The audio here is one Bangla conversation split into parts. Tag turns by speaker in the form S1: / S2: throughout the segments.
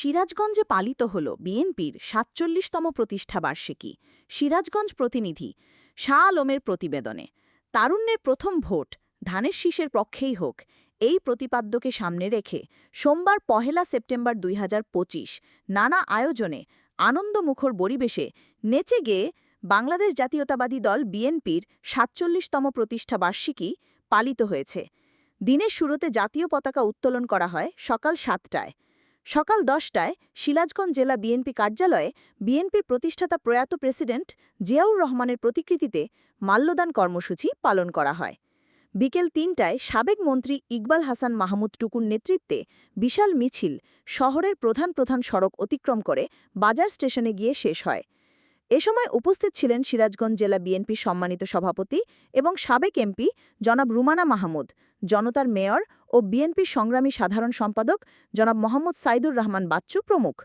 S1: সিরাজগঞ্জে পালিত হল বিএনপির সাতচল্লিশতম প্রতিষ্ঠাবার্ষিকী সিরাজগঞ্জ প্রতিনিধি শাহ আলমের প্রতিবেদনে। তারুণ্যের প্রথম ভোট ধানের শীষের পক্ষেই হোক, এই প্রতিপাদ্যকে সামনে রেখে সোমবার পহেলা সেপ্টেম্বর দুই হাজার পঁচিশ নানা আয়োজনে আনন্দমুখর পরিবেশে নেচে গেয়ে বাংলাদেশ জাতীয়তাবাদী দল বিএনপির সাতচল্লিশতম প্রতিষ্ঠাবার্ষিকী পালিত হয়েছে। দিনের শুরুতে জাতীয় পতাকা উত্তোলন করা হয় সকাল সাতটায়। সকাল দশটায় সিরাজগঞ্জ জেলা বিএনপি কার্যালয়ে বিএনপির প্রতিষ্ঠাতা প্রয়াত প্রেসিডেন্ট জিয়াউর রহমানের প্রতিকৃতিতে মাল্যদান কর্মসূচি পালন করা হয়। বিকেল তিনটায় সাবেক মন্ত্রী ইকবাল হাসান মাহমুদ টুকুর নেতৃত্বে বিশাল মিছিল শহরের প্রধান প্রধান সড়ক অতিক্রম করে বাজার স্টেশনে গিয়ে শেষ হয়। এ সময় উপস্থিত ছিলেন সিরাজগঞ্জ জেলা বিএনপি সম্মানিত সভাপতি এবং সাবেক এমপি জনাব রুমানা মাহমুদ, জনতার মেয়র ও বিএনপি সংগ্রামী সাধারণ সম্পাদক জনাব মোহাম্মদ সাইদুর রহমান বাচ্চু প্রমুখ।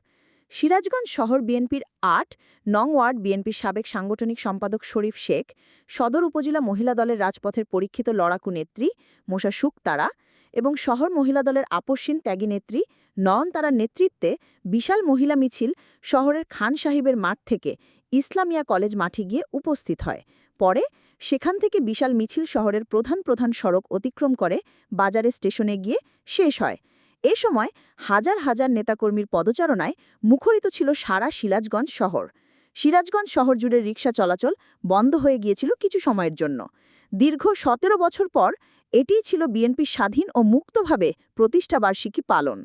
S1: সিরাজগঞ্জ শহর বিএনপির আট, নং ওয়ার্ড বিএনপির সাবেক সাংগঠনিক সম্পাদক শরীফ শেখ, সদর উপজেলা মহিলা দলের রাজপথের পরীক্ষিত লড়াকু নেত্রী মোশা সুক তারা এবং শহর মহিলা দলের আপসীন ত্যাগী নেত্রী নয়ন তারার নেতৃত্বে বিশাল মহিলা মিছিল শহরের খান সাহিবের মাঠ থেকে ইসলামিয়া কলেজ মাঠে গিয়ে উপস্থিত হয়। পরে সেখান থেকে বিশাল মিছিল শহরের প্রধান প্রধান সড়ক অতিক্রম করে বাজারে স্টেশনে গিয়ে শেষ হয়। এ সময় হাজার হাজার নেতাকর্মীর পদচারণায় মুখরিত ছিল সারা সিরাজগঞ্জ শহর। সিরাজগঞ্জ শহর জুড়ে রিক্সা চলাচল বন্ধ হয়ে গিয়েছিল কিছু সময়ের জন্য। দীর্ঘ সতেরো বছর পর এটিই ছিল বিএনপির স্বাধীন ও মুক্তভাবে প্রতিষ্ঠাবার্ষিকী পালন।